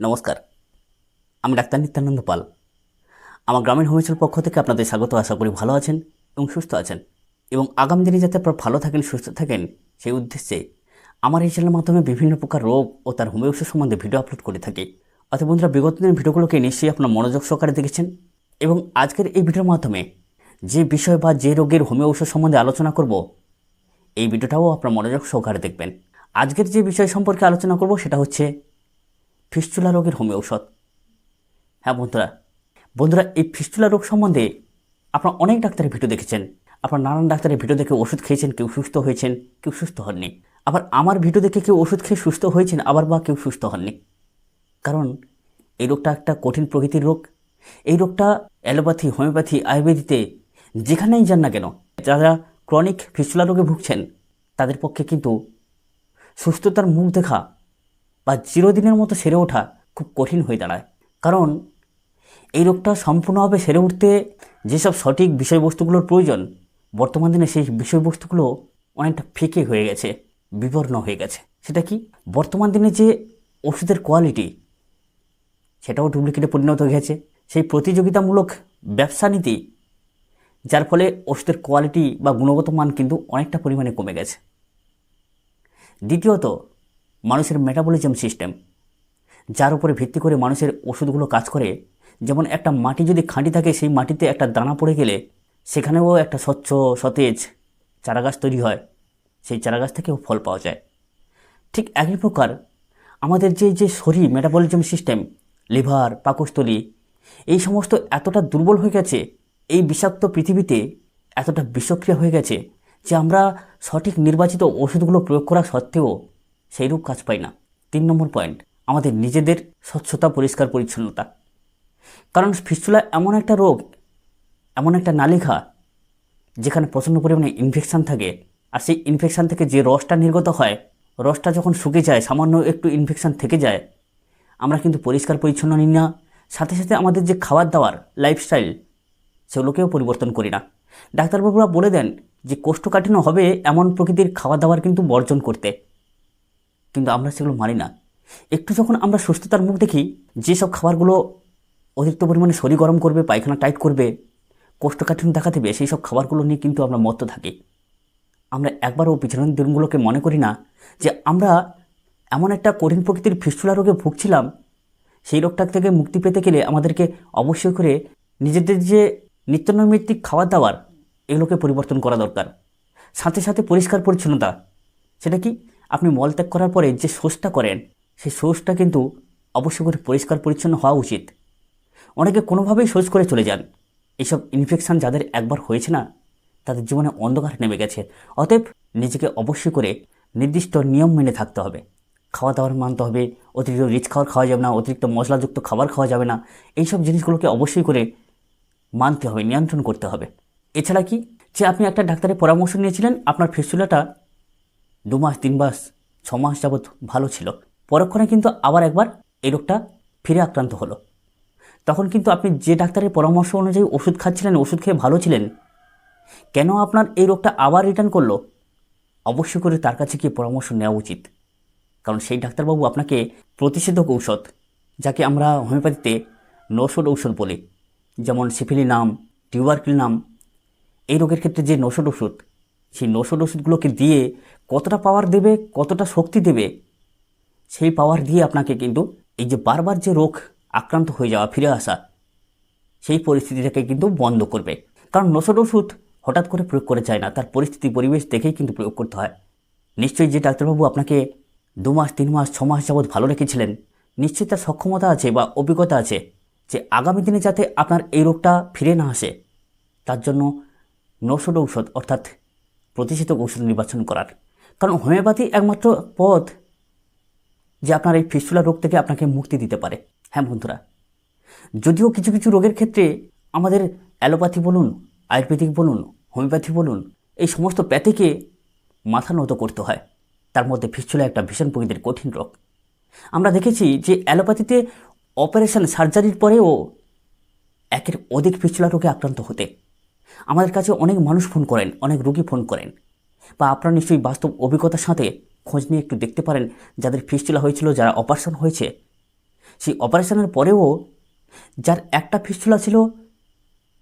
নমস্কার। আমি ডাক্তার নিত্যানন্দ পাল। আমার গ্রামীণ হোমিওপ্যাথির পক্ষ থেকে আপনাদের স্বাগত। আশা করি ভালো আছেন এবং সুস্থ আছেন। এবং আগামী দিনে যাতে আপনারা ভালো থাকেন, সুস্থ থাকেন, সেই উদ্দেশ্যে আমার এই চ্যানেলের মাধ্যমে বিভিন্ন প্রকার রোগ ও তার হোমিও ওষুধ সম্বন্ধে ভিডিও আপলোড করে থাকি। অর্থাৎ বন্ধুরা, বিগত দিনের ভিডিওগুলোকে নিশ্চয়ই আপনার মনোযোগ সহকারে দেখেছেন। এবং আজকের এই ভিডিওর মাধ্যমে যে বিষয় বা যে রোগের হোমিও ওষুধ সম্বন্ধে আলোচনা করব, এই ভিডিওটাও আপনার মনোযোগ সহকারে দেখবেন। আজকের যে বিষয় সম্পর্কে আলোচনা করব, সেটা হচ্ছে ফিস্টুলা রোগের হোমিও ঔষধ। হ্যাঁ বন্ধুরা। বন্ধুরা, এই ফিস্টুলা রোগ সম্বন্ধে আপনারা অনেক ডাক্তারের ভিডিও দেখেছেন। আপনার নানান ডাক্তারের ভিডিও দেখে ওষুধ খেয়েছেন, কেউ সুস্থ হয়েছেন, কেউ সুস্থ হননি। আবার আমার ভিডিও দেখে কেউ ওষুধ খেয়ে সুস্থ হয়েছেন, আবার বা কেউ সুস্থ হননি। কারণ এই রোগটা একটা কঠিন প্রকৃতির রোগ। এই রোগটা অ্যালোপ্যাথি, হোমিওপ্যাথি, আয়ুর্বেদিতে যেখানেই যান না কেন, যারা ক্রনিক ফিস্টুলা রোগে ভুগছেন, তাদের পক্ষে কিন্তু সুস্থতার মুখ দেখা বা চিরদিনের মতো সেরে ওঠা খুব কঠিন হয়ে দাঁড়ায়। কারণ এই রোগটা সম্পূর্ণভাবে সেরে উঠতে যেসব সঠিক বিষয়বস্তুগুলোর প্রয়োজন, বর্তমান দিনে সেই বিষয়বস্তুগুলো অনেকটা ফিকে হয়ে গেছে, বিবর্ণ হয়ে গেছে। সেটা কি? বর্তমান দিনে যে ওষুধের কোয়ালিটি, সেটাও ডুপ্লিকেটে পরিণত হয়ে গেছে। সেই প্রতিযোগিতামূলক ব্যবসা নীতি, যার ফলে ওষুধের কোয়ালিটি বা গুণগত মান কিন্তু অনেকটা পরিমাণে কমে গেছে। দ্বিতীয়ত মানুষের মেটাবলিজম সিস্টেম যার উপরে ভিত্তি করে মানুষের ওষুধগুলো কাজ করে। যেমন একটা মাটি যদি খাঁটি থাকে, সেই মাটিতে একটা দানা পড়ে গেলে সেখানেও একটা স্বচ্ছ সতেজ চারাগাছ তৈরি হয়। সেই চারাগাছ থেকেও ফল পাওয়া যায়। ঠিক একই প্রকার আমাদের যে যে শরীর মেটাবলিজম সিস্টেম লিভার, পাকস্থলী, এই সমস্ত এতটা দুর্বল হয়ে গেছে, এই বিষাক্ত পৃথিবীতে এতটা বিষক্রিয়া হয়ে গেছে যে আমরা সঠিক নির্বাচিত ওষুধগুলো প্রয়োগ করা সত্ত্বেও সেইরূপ কাজ পাই না। তিন নম্বর পয়েন্ট আমাদের নিজেদের স্বচ্ছতা, পরিষ্কার, পরিচ্ছন্নতা। কারণ ফিস্টুলা এমন একটা রোগ, এমন একটা নালিকা যেখানে প্রচণ্ড পরিমাণে ইনফেকশান থাকে। আর সেই ইনফেকশান থেকে যে রসটা নির্গত হয়, রসটা যখন শুকে যায়, সামান্য একটু ইনফেকশান থেকে যায়, আমরা কিন্তু পরিষ্কার, পরিচ্ছন্ন নিই না। সাথে সাথে আমাদের যে খাবার দাবার লাইফস্টাইল সেগুলোকেও পরিবর্তন করি না। ডাক্তারবাবুরা বলে দেন যে, কোষ্ঠকাঠিন্য হবে এমন প্রকৃতির খাবার দাবার কিন্তু বর্জন করতে। কিন্তু আমরা সেগুলো মানি না। একটু যখন আমরা সুস্থতার মুখ দেখি, যেসব খাবারগুলো অতিরিক্ত পরিমাণে শরীর গরম করবে, পায়খানা টাইট করবে, কোষ্ঠকাঠিন্য দেখা দেবে সেই সব খাবারগুলো নিয়ে কিন্তু আমরা মত্ত থাকি। আমরা একবারও পিছনের দিনগুলোকে মনে করি না যে আমরা এমন একটা কঠিন প্রকৃতির ফিস্টুলা রোগে ভুগছিলাম, সেই রোগটা থেকে মুক্তি পেতে গেলে আমাদেরকে অবশ্যই করে নিজেদের যে নিত্যনৈমিত্তিক খাবার দাবার এগুলোকে পরিবর্তন করা দরকার। সাথে সাথে পরিষ্কার পরিচ্ছন্নতা সেটা কি? আপনি মলত্যাগ করার পরে যে শোষটা করেন, সেই শোষটা কিন্তু অবশ্যই করে পরিষ্কার পরিচ্ছন্ন হওয়া উচিত। অনেকে কোনোভাবেই শোষ করে চলে যান। এইসব ইনফেকশান যাদের একবার হয়েছে না, তাদের জীবনে অন্ধকার নেমে গেছে। অতএব নিজেকে অবশ্যই করে নির্দিষ্ট নিয়ম মেনে থাকতে হবে। খাওয়া দাওয়ার মানতে হবে, অতিরিক্ত রিচ খাবার খাওয়া যাবে না, অতিরিক্ত মশলাযুক্ত খাবার খাওয়া যাবে না। এইসব জিনিসগুলোকে অবশ্যই করে মানতে হবে, নিয়ন্ত্রণ করতে হবে। এছাড়া কি? যে আপনি একটা ডাক্তারের পরামর্শ নিয়েছিলেন, আপনার ফিস্টুলাটা দু মাস, তিন মাস, ছ মাস যাবৎ ভালো ছিল। পরক্ষণে কিন্তু আবার একবার এই রোগটা ফিরে আক্রান্ত হলো। তখন কিন্তু আপনি যে ডাক্তারের পরামর্শ অনুযায়ী ওষুধ খাচ্ছিলেন, ওষুধ খেয়ে ভালো ছিলেন, কেন আপনার এই রোগটা আবার রিটার্ন করল? অবশ্যই করে তার কাছে গিয়ে পরামর্শ নেওয়া উচিত। কারণ সেই ডাক্তারবাবু আপনাকে প্রতিষেধক ঔষধ, যাকে আমরা হোমিওপ্যাথিতে নৌষধ ঔষধ বলি, যেমন সিফিলি নাম টিউবারকিল নাম এই রোগের ক্ষেত্রে যে নৌষধ ওষুধ সেই নৌষধ ওষুধগুলোকে দিয়ে কতটা পাওয়ার দেবে, কতটা শক্তি দেবে, সেই পাওয়ার দিয়ে আপনাকে কিন্তু এই যে বারবার যে রোগ আক্রান্ত হয়ে যাওয়া, ফিরে আসা, সেই পরিস্থিতিটাকে কিন্তু বন্ধ করবে। কারণ নৌষধ ওষুধ হঠাৎ করে প্রয়োগ করে যায় না, তার পরিস্থিতি, পরিবেশ দেখেই কিন্তু প্রয়োগ করতে হয়। নিশ্চয়ই যে ডাক্তারবাবু আপনাকে দু মাস, তিন মাস, ছ মাস যাবৎ ভালো রেখেছিলেন, নিশ্চয়ই তার সক্ষমতা আছে বা অভিজ্ঞতা আছে যে আগামী দিনে যাতে আপনার এই রোগটা ফিরে না আসে, তার জন্য নৌষধ ঔষধ অর্থাৎ প্রতিষেধক ঔষধ নির্বাচন করার। কারণ হোমিওপ্যাথি একমাত্র পথ যে আপনার এই ফিস্টুলা রোগ থেকে আপনাকে মুক্তি দিতে পারে। হ্যাঁ বন্ধুরা, যদিও কিছু কিছু রোগের ক্ষেত্রে আমাদের অ্যালোপ্যাথি বলুন, আয়ুর্বেদিক বলুন, হোমিওপ্যাথি বলুন, এই সমস্ত প্যাথিকে মাথা নত করতে হয়। তার মধ্যে ফিস্টুলা একটা ভীষণ প্রকৃতির কঠিন রোগ। আমরা দেখেছি যে অ্যালোপ্যাথিতে অপারেশন সার্জারির পরেও একের অধিক ফিস্টুলা রোগে আক্রান্ত হতে। আমাদের কাছে অনেক মানুষ ফোন করেন, অনেক রোগী ফোন করেন। বা আপনারা নিশ্চয়ই বাস্তব অভিজ্ঞতার সাথে খোঁজ নিয়ে একটু দেখতে পারেন যাদের ফিস্টুলা হয়েছিল, যারা অপারেশন হয়েছে। সেই অপারেশনের পরেও যার একটা ফিস্টুলা ছিল,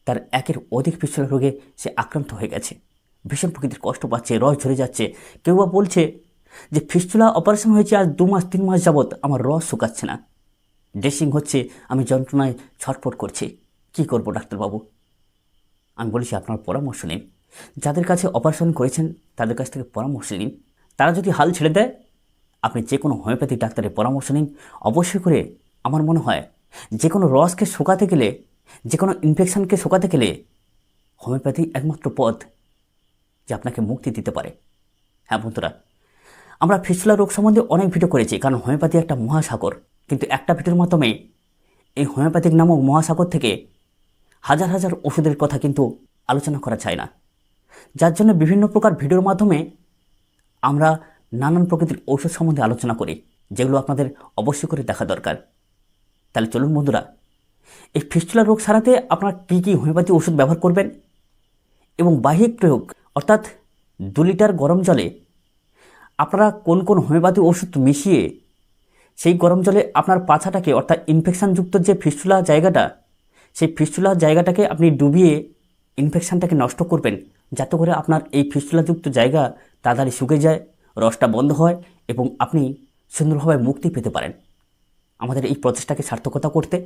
তার একের অধিক ফিস্টুলা রোগে সে আক্রান্ত হয়ে গেছে। ভীষণ প্রকৃতির কষ্ট পাচ্ছে, রস ঝরে যাচ্ছে। কেউ বা বলছে যে ফিস্টুলা অপারেশন হয়েছে আর দু মাস, তিন মাস যাবৎ, আমার রস শুকাচ্ছে না। ড্রেসিং হচ্ছে, আমি যন্ত্রণায় ছটফট করছি। কি করব, ডাক্তারবাবু? আমি বলেছি, আপনার পরামর্শ নিন। যাদের কাছে অপারেশন করেছেন, তাদের কাছ থেকে পরামর্শ নিন। তারা যদি হাল ছেড়ে দেয়, আপনি যে কোনো হোমিওপ্যাথিক ডাক্তারের পরামর্শ নিন। অবশ্যই করে আমার মনে হয়, যে কোনো রসকে শোকাতে গেলে, যে কোনো ইনফেকশানকে শোকাতে গেলে হোমিওপ্যাথি একমাত্র পথ যে আপনাকে মুক্তি দিতে পারে। হ্যাঁ বন্ধুরা, আমরা ফিসলা রোগ সম্বন্ধে অনেক ভিডিও করেছি, কারণ হোমিওপ্যাথি একটা মহাসাগর। কিন্তু একটা ভিডিওর মাধ্যমে এই হোমিওপ্যাথিক নামক মহাসাগর থেকে হাজার হাজার ওষুধের কথা কিন্তু আলোচনা করা যায় না। যার জন্য বিভিন্ন প্রকার ভিডিওর মাধ্যমে আমরা নানান প্রকৃতির ঔষধ সম্বন্ধে আলোচনা করি, যেগুলো আপনাদের অবশ্যই করে দেখা দরকার। তাহলে চলুন বন্ধুরা, এই ফিস্টুলা রোগ সারাতে আপনারা কী কী হোমিওপ্যাথি ওষুধ ব্যবহার করবেন এবং বাহ্যিক প্রয়োগ, অর্থাৎ দু লিটার গরম জলে আপনারা কোন কোন হোমিওপ্যাথি ওষুধ মিশিয়ে সেই গরম জলে আপনার পাছাটাকে অর্থাৎ ইনফেকশনযুক্ত যে ফিস্টুলা জায়গাটা সেই ফিস্টুলা জায়গাটাকে আপনি ডুবিয়ে ইনফেকশানটাকে নষ্ট করবেন, যাতে করে আপনার এই ফিস্টুলাযুক্ত জায়গা তাড়াতাড়ি শুকে যায়, রসটা বন্ধ হয় এবং আপনি সুন্দরভাবে মুক্তি পেতে পারেন। আমাদের এই প্রচেষ্টাকে সার্থকতা করতে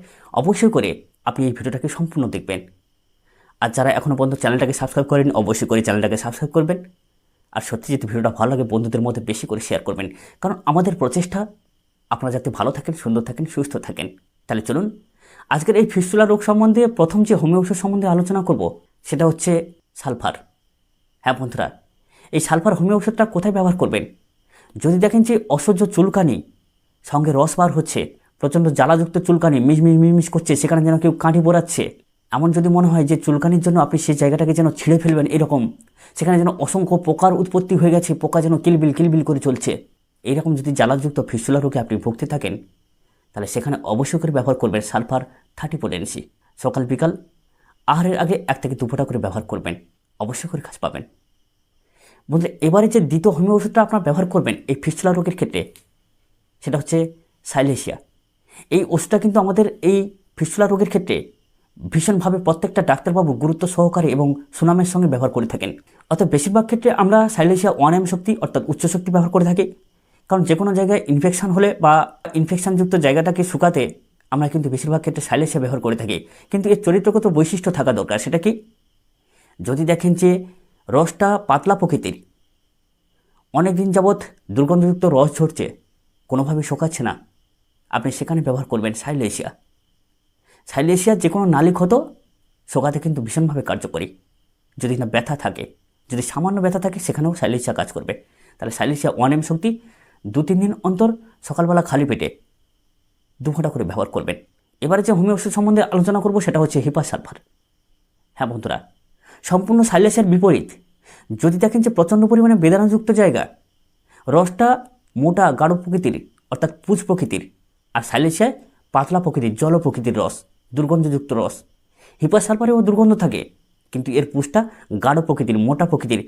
অবশ্যই করে আপনি এই ভিডিওটাকে সম্পূর্ণ দেখবেন। আর যারা এখনও পর্যন্ত চ্যানেলটাকে সাবস্ক্রাইব করেন অবশ্যই করে চ্যানেলটাকে সাবস্ক্রাইব করবেন। আর সত্যি যদি ভিডিওটা ভালো লাগে, বন্ধুদের মধ্যে বেশি করে শেয়ার করবেন। কারণ আমাদের প্রচেষ্টা, আপনারা যাতে ভালো থাকেন, সুন্দর থাকেন, সুস্থ থাকেন। তাহলে চলুন আজকের এই ফিস্টুলা রোগ সম্বন্ধে প্রথম যে হোমিও ওষুধ সম্বন্ধে আলোচনা করব, সেটা হচ্ছে সালফার। হ্যাঁ বন্ধুরা, এই সালফার হোমিও ওষুধটা কোথায় ব্যবহার করবেন? যদি দেখেন যে অসহ্য চুলকানি, সঙ্গে রস বার হচ্ছে, প্রচণ্ড জ্বালাযুক্ত চুলকানি মিশমিশ মিশমিশ করছে, সেখানে যেন কেউ কাঁটি বোড়াচ্ছে, এমন যদি মনে হয় যে চুলকানির জন্য আপনি সেই জায়গাটাকে যেন ছিঁড়ে ফেলবেন এরকম, সেখানে যেন অসংখ্য পোকার উৎপত্তি হয়ে গেছে, পোকা যেন কিলবিল কিলবিল করে চলছে, এইরকম যদি জ্বালাযুক্ত ফিস্টুলা রোগে আপনি ভুগতে থাকেন তাহলে সেখানে অবশ্যই করে ব্যবহার করবেন সালফার থার্টি পোটেন্সি সকাল, বিকাল, আহারের আগে এক থেকে দু ফোঁটা করে ব্যবহার করবেন। অবশ্যই করে কাজ পাবেন। বলতে এবারে যে দ্বিতীয় হোমিও ওষুধটা আপনার ব্যবহার করবেন এই ফিস্টুলা রোগের ক্ষেত্রে, সেটা হচ্ছে সাইলেশিয়া। এই ওষুধটা কিন্তু আমাদের এই ফিস্টুলা রোগের ক্ষেত্রে ভীষণভাবে প্রত্যেকটা ডাক্তারবাবু গুরুত্ব সহকারে এবং সুনামের সঙ্গে ব্যবহার করে থাকেন। অর্থাৎ বেশিরভাগ ক্ষেত্রে আমরা সাইলেশিয়া ওয়ান এম শক্তি অর্থাৎ উচ্চ শক্তি ব্যবহার করে থাকি। কারণ যে কোনো জায়গায় ইনফেকশন হলে বা ইনফেকশনযুক্ত জায়গাটাকে শুকাতে আমরা কিন্তু বেশিরভাগ ক্ষেত্রে সাইলেশিয়া ব্যবহার করে থাকি। কিন্তু এর চরিত্রগত বৈশিষ্ট্য থাকা দরকার, সেটা কি? যদি দেখেন যে রসটা পাতলা প্রকৃতির অনেক দিন যাবৎ দুর্গন্ধযুক্ত রস ঝরছে, কোনোভাবে শোকাচ্ছে না, আপনি সেখানে ব্যবহার করবেন সাইলেশিয়া সাইলেশিয়ার যে কোনো নালী ক্ষত শোকাতে কিন্তু ভীষণভাবে কার্যকরী। যদি না ব্যথা থাকে, যদি সামান্য ব্যথা থাকে, সেখানেও সাইলেশিয়া কাজ করবে। তাহলে সাইলেশিয়া ওয়ান এম শক্তি দু তিন দিন অন্তর সকালবেলা খালি পেটে দু ঘণ্টা করে ব্যবহার করবেন। এবারে যে হোমিও ওষুধ সম্বন্ধে আলোচনা করব সেটা হচ্ছে হিপা সালফার হ্যাঁ বন্ধুরা, সম্পূর্ণ সাইলেসের বিপরীত। যদি দেখেন যে প্রচণ্ড পরিমাণে বেদানাযুক্ত জায়গা, রসটা মোটা গাঢ় প্রকৃতির, অর্থাৎ পুজ প্রকৃতির, আর সাইলেসিয়ায় পাতলা প্রকৃতির, জল প্রকৃতির রস, দুর্গন্ধযুক্ত রস হিপা সালফারেও দুর্গন্ধ থাকে, কিন্তু এর পুষটা গাঢ় প্রকৃতির, মোটা প্রকৃতির,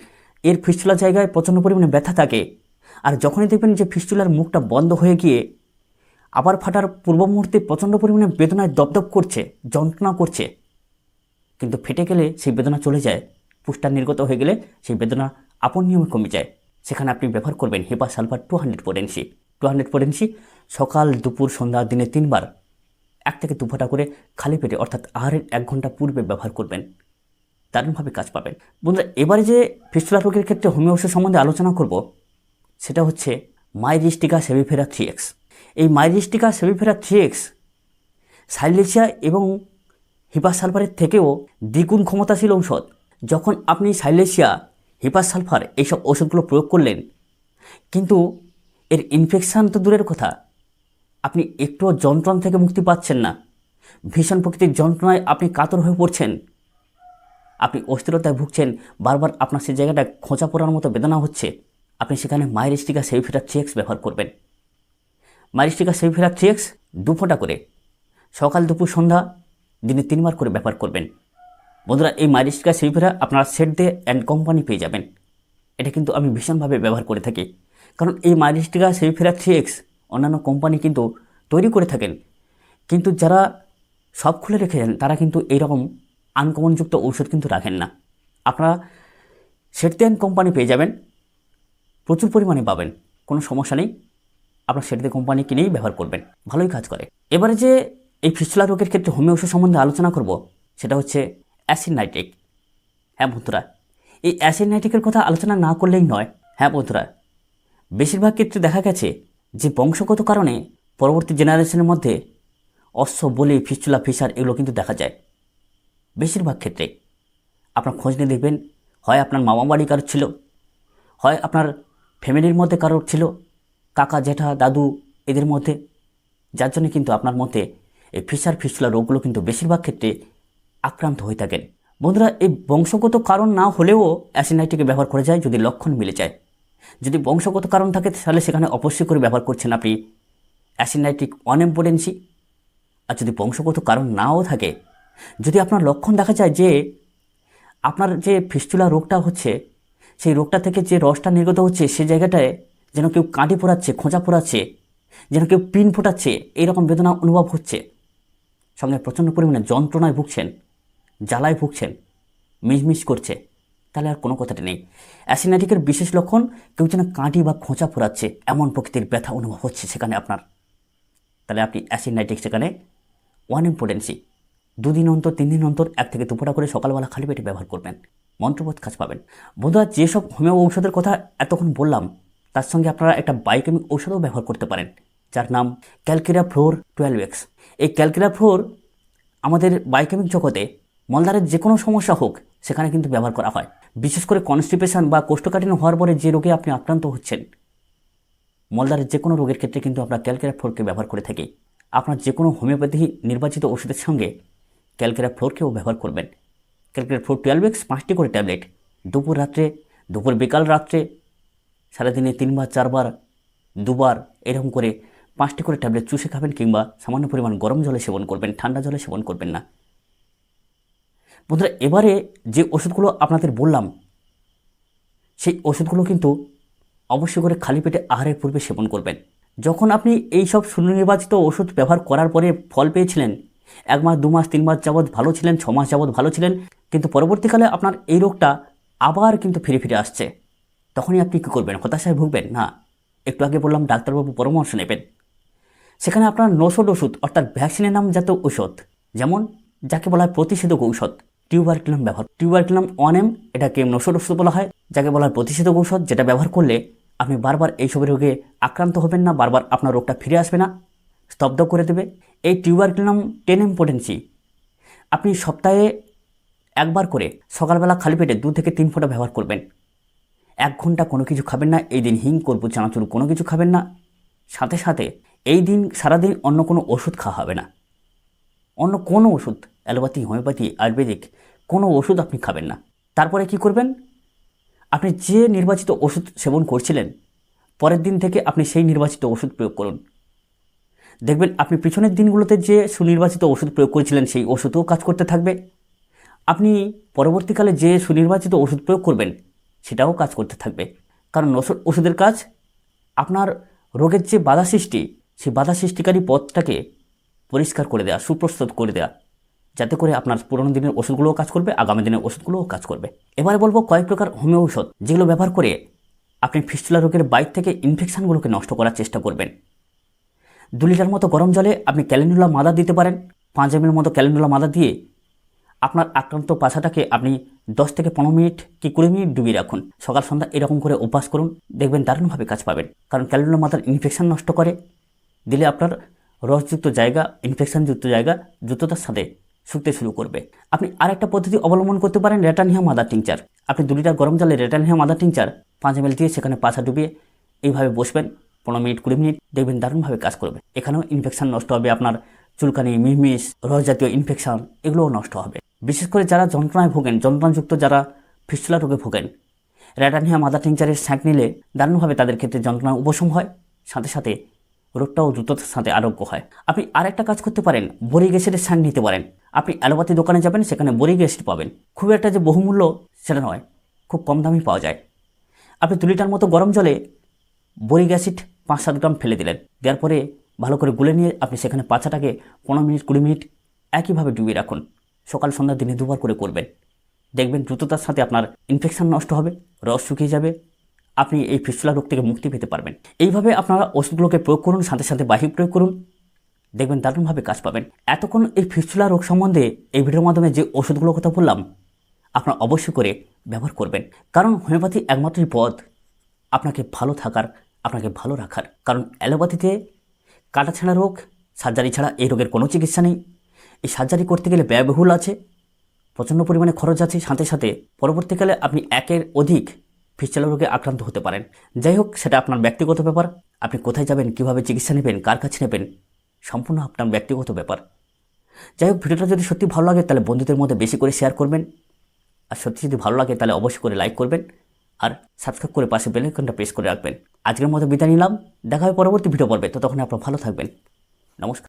এর ফিস্টুলা জায়গায় প্রচণ্ড পরিমাণে ব্যথা থাকে আর যখনই দেখবেন যে ফিস্টুলার মুখটা বন্ধ হয়ে গিয়ে আবার ফাটার পূর্ব মুহূর্তে প্রচণ্ড পরিমাণে বেদনায় দপদপ করছে, যন্ত্রণা করছে, কিন্তু ফেটে গেলে সেই বেদনা চলে যায়। পুষ্টার নির্গত হয়ে গেলে সেই বেদনা আপন নিয়মে কমে যায়। সেখানে আপনি ব্যবহার করবেন হেপা sulphur two hundred potency two hundred potency সকাল, দুপুর, সন্ধ্যা, দিনে তিনবার এক থেকে দু করে খালি পেটে অর্থাৎ আহারের এক ঘণ্টা পূর্বে ব্যবহার করবেন। দারুণভাবে কাজ পাবেন। বন্ধুরা, এবারে যে ফিস্টুলা রোগের ক্ষেত্রে হোমিও ওষুধ সম্বন্ধে আলোচনা করব সেটা হচ্ছে মাইরিস্টিকা সেভিফেরা থ্রি এক্স। এই মাইরিস্টিকা সেভিফেরা থ্রি এক্স সাইলেশিয়া এবং হিপাস সালফারের থেকেও দ্বিগুণ ক্ষমতাশীল ঔষধ। যখন আপনি সাইলেশিয়া হিপাস সালফার এইসব ওষুধগুলো প্রয়োগ করলেন, কিন্তু এর ইনফেকশান তো দূরের কথা। আপনি একটুও যন্ত্রণা থেকে মুক্তি পাচ্ছেন না। ভীষণ প্রকৃতির যন্ত্রণায় আপনি কাতর হয়ে পড়ছেন। আপনি অস্থিরতায় ভুগছেন। বারবার আপনার সেই জায়গাটা খোঁচা পড়ার মতো বেদনা হচ্ছে। আপনি সেখানে মাইরিস্টিকা সেভিফেরা থ্রি এক্স ব্যবহার করবেন। মাইরিস্টিকা সেভিফেরা থ্রি এক্স দু ফোঁটা করে, সকাল, দুপুর, সন্ধ্যা, দিনে তিনবার করে ব্যবহার করবেন। বন্ধুরা, এই মাইরিস্টিকা সেভিফেরা আপনারা সেট দিয়ে অ্যান্ড কোম্পানি পেয়ে যাবেন। এটা কিন্তু আমি ভীষণভাবে ব্যবহার করে থাকি। কারণ এই মাইরিস্টিকা সেভিফেরা থ্রি এক্স অন্যান্য কোম্পানি কিন্তু তৈরি করে থাকেন। কিন্তু যারা সব খুলে রেখেছেন, তারা কিন্তু এইরকম আনকমনযুক্ত ঔষধ কিন্তু রাখেন না। আপনারা সেটদেন কোম্পানি পেয়ে যাবেন। প্রচুর পরিমাণে পাবেন। কোনো সমস্যা নেই। আপনার সেটদে কোম্পানি কিনেই ব্যবহার করবেন। ভালোই কাজ করে। এবারে যে এই ফিস্টুলা রোগের ক্ষেত্রে হোমিও ওষুধ সম্বন্ধে আলোচনা করব, সেটা হচ্ছে অ্যাসিড নাইট্রিক হ্যাঁ বন্ধুরা, এই অ্যাসিড নাইট্রিকের কথা আলোচনা না করলেই নয়। হ্যাঁ বন্ধুরা, বেশিরভাগ ক্ষেত্রে দেখা গেছে যে বংশগত কারণে পরবর্তী জেনারেশনের মধ্যে অশ্ব, বলি ফিস্টুলা ফিসার এগুলো কিন্তু দেখা যায়। বেশিরভাগ ক্ষেত্রে। আপনার খোঁজ নিয়ে দেখবেন, হয় আপনার মামা বাড়ি কারোর ছিল, হয় আপনার ফ্যামিলির মধ্যে কারোর ছিল? কাকা, জেঠা, দাদু, এদের মধ্যে? যার জন্য কিন্তু আপনার মধ্যে এই ফিসার ফিস্টুলা রোগগুলো কিন্তু বেশিরভাগ ক্ষেত্রে আক্রান্ত হয়ে থাকেন। বন্ধুরা, এই বংশগত কারণ না হলেও অ্যাসিনাইটিকে ব্যবহার করে যায় যদি লক্ষণ মিলে যায়। যদি বংশগত কারণ থাকে, তাহলে সেখানে অবশ্যই করে ব্যবহার করছেন আপনি। অ্যাসিনাইটিক অনএম্পোটেন্সি। আর যদি বংশগত কারণ নাও থাকে, যদি আপনার লক্ষণ দেখা যায় যে আপনার যে ফিস্টুলা রোগটা হচ্ছে সেই রোগটা থেকে যে রসটা নির্গত হচ্ছে সেই জায়গাটায় যেন কেউ কাঁটি পোড়াচ্ছে, খোঁচা পোড়াচ্ছে, যেন কেউ পিন ফোটাচ্ছে এইরকম বেদনা অনুভব হচ্ছে। সঙ্গে প্রচণ্ড পরিমাণে যন্ত্রণায় ভুগছেন, জ্বালায় ভুগছেন মিসমিস করছে। তাহলে আর কোনো কথাটা নেই। অ্যাসিনাটিকের বিশেষ লক্ষণ, কেউ যেন কাঁটি বা খোঁচা ফোরাচ্ছে এমন প্রকৃতির ব্যথা অনুভব হচ্ছে সেখানে আপনার। তাহলে আপনি অ্যাসিনাইটিক সেখানে ওয়ান ইম্পর্টেন্সি দুদিন অন্তর তিন দিন অন্তর, এক থেকে দুপুরা করে সকালবেলা খালি পেটে ব্যবহার করবেন। মন্ত্রবোধ কাজ পাবেন। বন্ধুরা, যেসব হোমিও ঔষধের কথা এতক্ষণ বললাম, তার সঙ্গে আপনারা একটা বায়োকেমিক ঔষধও ব্যবহার করতে পারেন, যার নাম ক্যালকেরা ফ্লোর টুয়েলভ এক্স এই ক্যালকেরা ফ্লোর আমাদের বায়োকেমিক জগতে মলদারের যে কোনো সমস্যা হোক, সেখানে কিন্তু ব্যবহার করা হয়। বিশেষ করে কনস্টিপেশন বা কোষ্ঠকাঠিন্য হওয়ার পরে যে রোগে আপনি আক্রান্ত হচ্ছেন মলদারের যে কোনো রোগের ক্ষেত্রে কিন্তু আমরা ক্যালকেরা ফ্লোরকে ব্যবহার করে থাকি। আপনার যে কোনো হোমিওপ্যাথি নির্বাচিত ওষুধের সঙ্গে ক্যালকেরা ফ্লোরকেও ব্যবহার করবেন। ক্যালকেরা ফোর টুয়েলভ এক্স পাঁচটি করে ট্যাবলেট। দুপুর রাত্রে, দুপুর বিকাল রাত্রে, সারাদিনে তিনবার, চারবার, দুবার এরকম করে পাঁচটি করে ট্যাবলেট চুষে খাবেন কিংবা সামান্য পরিমাণ গরম জলে সেবন করবেন, ঠান্ডা জলে সেবন করবেন না। বন্ধুরা, এবারে যে ওষুধগুলো আপনাদের বললাম, সেই ওষুধগুলো কিন্তু অবশ্যই করে খালি পেটে আহারের পূর্বে সেবন করবেন। যখন আপনি এই সব সুনির্বাচিত ওষুধ ব্যবহার করার পরে ফল পেয়েছিলেন এক মাস, দু মাস, তিন মাস যাবৎ ভালো ছিলেন, ছ মাস যাবৎ ভালো ছিলেন, কিন্তু পরবর্তীকালে আপনার এই রোগটা আবার কিন্তু ফিরে ফিরে আসছে। তখনই আপনি কী করবেন? হতাশায় ভুগবেন? না। একটু আগে বললাম, ডাক্তারবাবু পরামর্শ নেবেন। সেখানে আপনার নশোড ওষুধ, অর্থাৎ ভ্যাকসিনের নাম জাতীয় ঔষধ, যেমন যাকে বলা হয় প্রতিষেধক ঔষধ, টিউবারক্লাম ব্যবহার। টিউবারক্লাম ওয়ান এম, এটাকে নশোড ওষুধ বলা হয়। যাকে বলা হয় প্রতিষেধক ঔষধ, যেটা ব্যবহার করলে আপনি বারবার এইসব রোগে আক্রান্ত হবেন না, বারবার আপনার রোগটা ফিরে আসবে না। স্তব্ধ করে দেবে। এই টিউবারক্লাম টেন এম পোটেন্সি আপনি সপ্তাহে একবার করে সকালবেলা খালি পেটে দু থেকে তিন ফোঁটা ব্যবহার করবেন। এক ঘণ্টা কোনো কিছু খাবেন না, এই দিন হিং করব চানাচুর কোনো কিছু খাবেন না। সাথে সাথে এই দিন সারাদিন অন্য কোনো ওষুধ খাওয়া হবে না। অন্য কোনো ওষুধ, অ্যালোপ্যাথি, হোমিওপ্যাথি, আয়ুর্বেদিক কোনো ওষুধ আপনি খাবেন না। তারপরে কি করবেন? আপনি যে নির্বাচিত ওষুধ সেবন করছিলেন, পরের দিন থেকে আপনি সেই নির্বাচিত ওষুধ প্রয়োগ করুন। দেখবেন আপনি পিছনের দিনগুলোতে যে সুনির্বাচিত ওষুধ প্রয়োগ করেছিলেন, সেই ওষুধও কাজ করতে থাকবে। আপনি পরবর্তীকালে যে সুনির্বাচিত ওষুধ প্রয়োগ করবেন, সেটাও কাজ করতে থাকবে। কারণ ওষুধ ওষুধের কাজ, আপনার রোগের যে বাধা সৃষ্টি, সেই বাধা সৃষ্টিকারী পথটাকে পরিষ্কার করে দেওয়া সুপ্রস্তুত করে দেওয়া যাতে করে আপনার পুরনো দিনের ওষুধগুলোও কাজ করবে, আগামী দিনের ওষুধগুলোও কাজ করবে। এবারে বলব কয়েক প্রকার হোমিও ঔষধ, যেগুলো ব্যবহার করে আপনি ফিস্টুলা রোগের বাইর থেকে ইনফেকশানগুলোকে নষ্ট করার চেষ্টা করবেন। দু লিটার মতো গরম জলে আপনি ক্যালেন্ডুলা মাদা দিতে পারেন। পাঁচ এমের মতো ক্যালেন্ডুলা মাদা দিয়ে আপনার আক্রান্ত পাছাটাকে আপনি দশ থেকে পনেরো মিনিট কি কুড়ি মিনিট ডুবিয়ে রাখুন। সকাল, সন্ধ্যা এরকম করে অভ্যাস করুন, দেখবেন দারুণভাবে কাজ পাবেন। কারণ ক্যালেন্ডুলা মাদার ইনফেকশান নষ্ট করে, দিলে আপনার রসযুক্ত জায়গা, ইনফেকশনযুক্ত জায়গা দ্রুততার সাথে শুকতে শুরু করবে। আপনি আরেকটা পদ্ধতি অবলম্বন করতে পারেন রেটানহিয়া মাদার টিংচার। আপনি দু লিটার গরম জলে রেটানহিয়া মাদার টিংচার পাঁচ এম দিয়ে সেখানে পাছা ডুবিয়ে এইভাবে বসবেন। পনেরো মিনিট, কুড়ি মিনিট দেখবেন দারুণভাবে কাজ করবে। এখানেও ইনফেকশান নষ্ট হবে, আপনার চুলকানি মিহমিস রস জাতীয় ইনফেকশন এগুলোও নষ্ট হবে। বিশেষ করে যারা যন্ত্রণায় ভোগেন, যন্ত্রণাযুক্ত যারা ফিস্টুলা রোগে ভোগেন র্যাটানহিয়া মাদার টিংচারের স্যাঁক নিলে দারুণভাবে তাদের ক্ষেত্রে যন্ত্রণা উপশম হয়, সাথে সাথে রোগটাও দ্রুততার সাথে আরোগ্য হয়। আপনি আরেকটা কাজ করতে পারেন বরিক অ্যাসিডের স্যাঁক নিতে পারেন। আপনি অ্যালোপ্যাথি দোকানে যাবেন, সেখানে বরিক অ্যাসিড পাবেন। খুব একটা যে বহুমূল্য সেটা নয়, খুব কম দামে পাওয়া যায়। আপনি দু লিটার মতো গরম জলে বরিক অ্যাসিড পাঁচ সাত গ্রাম ফেলে দিলেন। দেওয়ার পরে ভালো করে গুলে নিয়ে আপনি সেখানে পাছাটাকে পনেরো মিনিট, কুড়ি মিনিট একইভাবে ডুবিয়ে রাখুন। সকাল, সন্ধ্যা দিনে দুবার করে করবেন। দেখবেন দ্রুততার সাথে আপনার ইনফেকশান নষ্ট হবে, রস শুকিয়ে যাবে, আপনি এই ফিস্টুলা রোগ থেকে মুক্তি পেতে পারবেন। এইভাবে আপনারা ওষুধগুলোকে প্রয়োগ করুন, সাথে সাথে বাহিক প্রয়োগ করুন। দেখবেন দারুণভাবে কাজ পাবেন। এতক্ষণ এই ফিস্টুলা রোগ সম্বন্ধে এই ভিডিওর মাধ্যমে যে ওষুধগুলোর কথা বললাম, আপনারা অবশ্যই করে ব্যবহার করবেন। কারণ হোমিওপ্যাথি একমাত্রই পথ আপনাকে ভালো থাকার আপনাকে ভালো রাখার। কারণ অ্যালোপ্যাথিতে কাটাছেঁড়া রোগ, সার্জারি ছাড়া এই রোগের কোনো চিকিৎসা নেই। এই সার্জারি করতে গেলে ব্যয়বহুল আছে, প্রচণ্ড পরিমাণে খরচ আছে, সাথে সাথে পরবর্তীকালে আপনি একের অধিক ফিস্টুলা রোগে আক্রান্ত হতে পারেন। যাই হোক, সেটা আপনার ব্যক্তিগত ব্যাপার। আপনি কোথায় যাবেন, কীভাবে চিকিৎসা নেবেন, কার কাছে নেবেন, সম্পূর্ণ আপনার ব্যক্তিগত ব্যাপার। যাই হোক, ভিডিওটা যদি সত্যি ভালো লাগে, তাহলে বন্ধুদের মধ্যে বেশি করে শেয়ার করবেন। আর সত্যি যদি ভালো লাগে, তাহলে অবশ্যই করে লাইক করবেন। আর সাবস্ক্রাইব করে পাশে বেল আইকনটা প্রেস করে রাখবেন। আজকের মতো বিদায় নিলাম। দেখা হবে পরবর্তী ভিডিও পর্বে। তো তখন আপনারা ভালো থাকবেন। নমস্কার।